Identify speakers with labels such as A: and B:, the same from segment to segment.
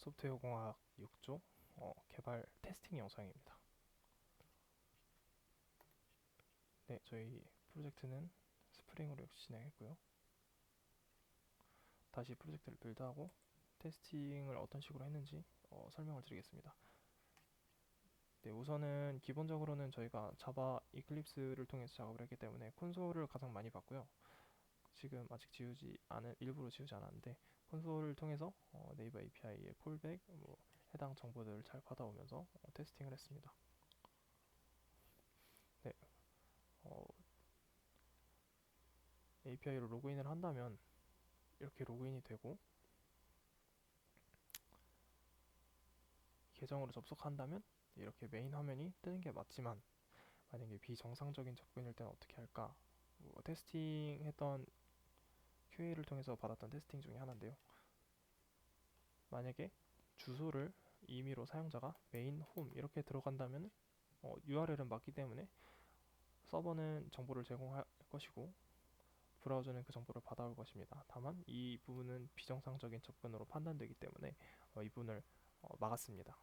A: 소프트웨어 공학 6조 어, 개발 테스팅 영상입니다. 네, 저희 프로젝트는 스프링으로 역시 진행했고요. 다시 프로젝트를 빌드하고 테스팅을 어떤 식으로 했는지 어, 설명을 드리겠습니다. 네, 우선은 기본적으로는 저희가 자바 이클립스를 통해서 작업을 했기 때문에 콘솔을 가장 많이 봤고요. 지금 아직 지우지 않은 일부러 지우지 않았는데 콘솔을 통해서 어, 네이버 API의 폴백, 뭐 해당 정보들을 잘 받아오면서 어, 테스팅을 했습니다. 네, 어, API로 로그인을 한다면 이렇게 로그인이 되고 계정으로 접속한다면 이렇게 메인 화면이 뜨는 게 맞지만 만약에 비정상적인 접근일 때는 어떻게 할까? 뭐 테스팅했던 QA를 통해서 받았던 테스팅 중에 하나인데요. 만약에 주소를 임의로 사용자가 메인 홈 이렇게 들어간다면 어, URL은 맞기 때문에 서버는 정보를 제공할 것이고 브라우저는 그 정보를 받아올 것입니다. 다만 이 부분은 비정상적인 접근으로 판단되기 때문에 어, 이 부분을 어, 막았습니다.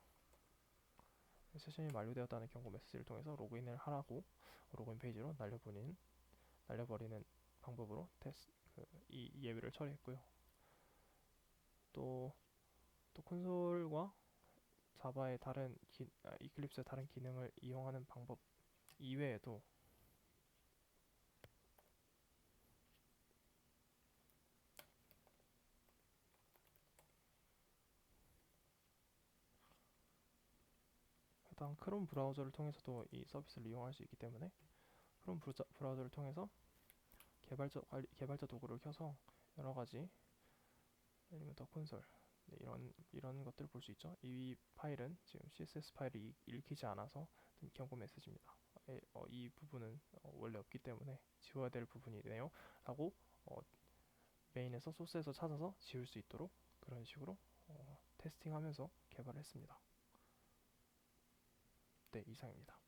A: 세션이 만료되었다는 경고 메시지를 통해서 로그인을 하라고 로그인 페이지로 날려보내는 날려버리는 방법으로 테스, 그, 이 예외를 처리했고요. 또, 또 콘솔과 자바의 다른 기, 아, 이클립스의 다른 기능을 이용하는 방법 이외에도 해당 크롬 브라우저를 통해서도 이 서비스를 이용할 수 있기 때문에 크롬 브라우저를 통해서 개발자 관리, 개발자 도구를 켜서 여러 가지 아니면 더 콘솔 네, 이런 이런 것들을 볼 수 있죠. 이 파일은 지금 CSS 파일이 읽히지 않아서 뜬 경고 메시지입니다. 에, 어, 이 부분은 어, 원래 없기 때문에 지워야 될 부분이네요. 라고 어, 메인에서 소스에서 찾아서 지울 수 있도록 그런 식으로 어, 테스팅하면서 개발을 했습니다. 네, 이상입니다.